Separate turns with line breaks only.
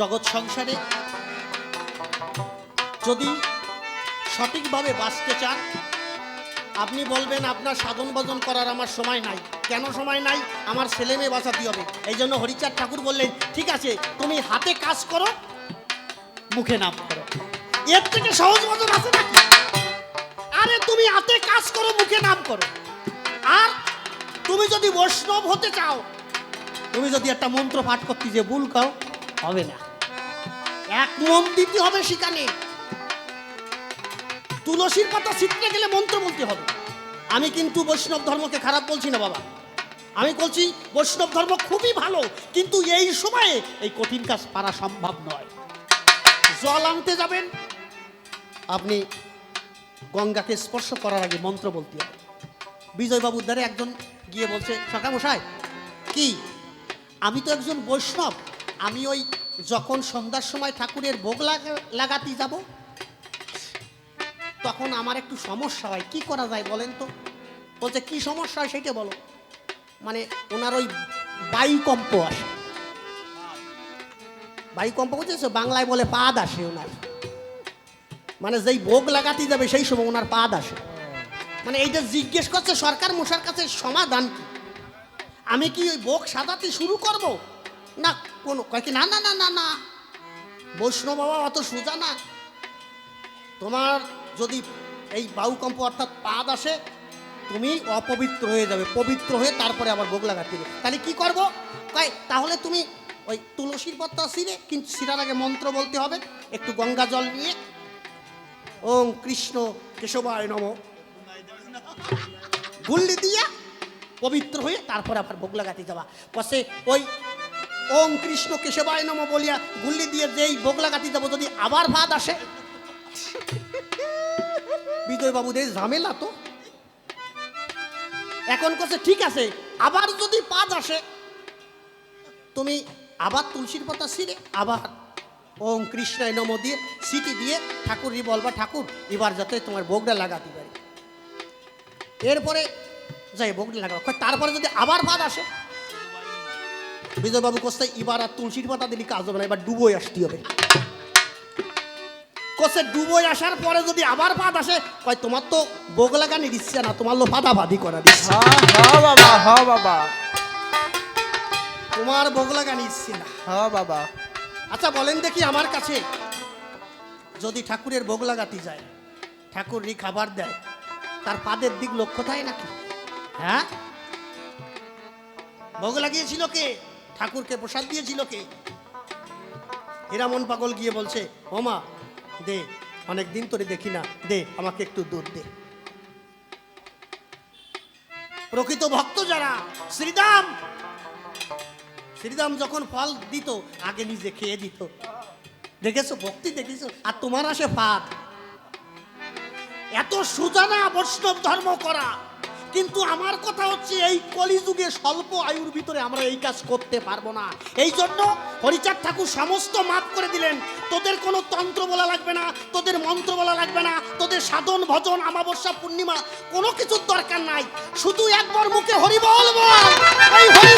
জগৎ সংসারে। যদি সঠিকভাবে বাঁচতে চান, আপনি বলবেন, আপনার সাধন ভজন করার আমার সময় নাই। কেন সময় নাই? আমার ছেলে মেয়ে বাঁচাতে হবে। এই জন্য হরিচাঁদ ঠাকুর বললেন, ঠিক আছে, তুমি হাতে কাজ করো, মুখে নাম করো। এর থেকে সহজ ভজন আছে নাকি? আরে, তুমি হাতে কাজ করো, মুখে নাম করো। আর তুমি যদি বৈষ্ণব হতে চাও, তুমি যদি একটা মন্ত্র পাঠ করতে যে ভুল খাও হবে না। এক মন দিতে হবে সেখানে। তুলসীর পাতা ছিটতে গেলে মন্ত্র বলতে হবে। আমি কিন্তু বৈষ্ণব ধর্মকে খারাপ বলছি না, বাবা। আমি বলছি বৈষ্ণব ধর্ম খুবই ভালো, কিন্তু এই সময়ে এই কঠিন কাজ পারা সম্ভব নয়। জল আনতে যাবেন, আপনি গঙ্গাকে স্পর্শ করার আগে মন্ত্র বলতে হবে। বিজয়বাবুর দ্বারে একজন গিয়ে বলছে সকামশাই কি? আমি তো একজন বৈষ্ণব, আমি ওই যখন সন্ধ্যার সময় ঠাকুরের ভোগ লাগাতে যাব, তখন আমার একটু সমস্যা হয়। কি করা যায় বলেন তো? বলছে, কি সমস্যা হয় সেটা বলো। মানে ওনার ওই বায়ুকম্প আসে। বায়ুকম্প বুঝেছ? বাংলায় বলে পাদ আসে ওনার। মানে যেই ভোগ লাগাতে যাবে, সেই সময় ওনার পাদ আসে। মানে এইটা জিজ্ঞেস করছে, সরকার মশার কাছে সমাধান কি? আমি কি ওই ভোগ সাজাতে শুরু করব? না কোনো কয় কি, না না না না না। বৈষ্ণব বাবা, অত সোজা না। তোমার যদি এই বায়ুকম্প অর্থাৎ পাদ আসে, তুমি অপবিত্র হয়ে যাবে। পবিত্র হয়ে তারপরে আবার ভোগ লাগাতে তাহলে কি করব? কয়, তাহলে তুমি ওই তুলসীর পত্তা ছিঁড়ে কিন্তু ছিঁড়ার আগে মন্ত্র বলতে হবে। একটু গঙ্গা জল নিয়ে ওম কৃষ্ণ কেশবায় নম। গুল্লি দিয়া পবিত্র হয়ে তারপর আবার ভোগ লাগাতে যাওয়া কষে ওই ওম কৃষ্ণ কেশবায় নম বলিয়া গুল্লি দিয়ে যেই ভোগ লাগাতে যাব যদি আবার ভাত আসে? বিজয় বাবুদের ঝামেলা তো। এখন কছে ঠিক আছে, আবার যদি পাঁচ আসে? তুমি আবার তুলসীর পাতা ছিঁড়ে আবার ওম কৃষ্ণায় নম দিয়ে সিটি দিয়ে ঠাকুরই বলবা ঠাকুর, এবার যাতে তোমার ভোগটা লাগাতে পারি। এরপরে যাই, ভোগটা লাগাবো তারপরে যদি আবার বাদ আসে? বিজয়বাবু কোস্তে এবার আর তুলসীর পাতা দিলি কাজ হবে না এবার ডুবোই আসতে হবে। কোসে ডুবোই আসার পরে যদি আবার বাদ আসে কয় তোমার তো ভোগ লাগানি দিচ্ছে না তোমার লো ফাদা বাদি করা দিচ্ছে।
বাবা হ্যাঁ বাবা।
তোমার ভোগ লাগানি ইচ্ছে না।
হ্যাঁ বাবা।
আচ্ছা বলেন দেখি আমার কাছে যদি ঠাকুরের ভোগ লাগাতে যায় ঠাকুরই খাবার দেয় তার পাদের দিক লক্ষ্য থাকে নাকি? হ্যাঁ? ভোগ লাগিয়েছিল কে? ঠাকুরকে প্রসাদ দিয়েছিল কে? হীরামন পাগল গিয়ে বলছে ওমা দে অনেক দিন তোরে দেখি না। দে, আমাকে একটু দুধ দে। প্রকৃত ভক্ত যারা, শ্রীরাম! শ্রীরাম যখন ফল দিত, আগে নিজে খেয়ে দিত। দেখেছ, ভক্তি দেখেছ আর তোমার আসে ফাঁদ এত সুজানা বৈষ্ণব ধর্ম করা। কিন্তু আমার কথা হচ্ছে এই কলিযুগে স্বল্প আয়ুর ভিতরে আমরা এই কাজ করতে পারব না। এই জন্য হরিচাঁদ ঠাকুর সমস্ত মাপ করে দিলেন। তোদের কোনো তন্ত্র বলা লাগবে না, তোদের মন্ত্র বলা লাগবে না, তোদের সাধন, ভজন আমাবস্যা পূর্ণিমা কোনো কিছুর দরকার নাই। শুধু একবার মুখে হরিবল বল, এই হরি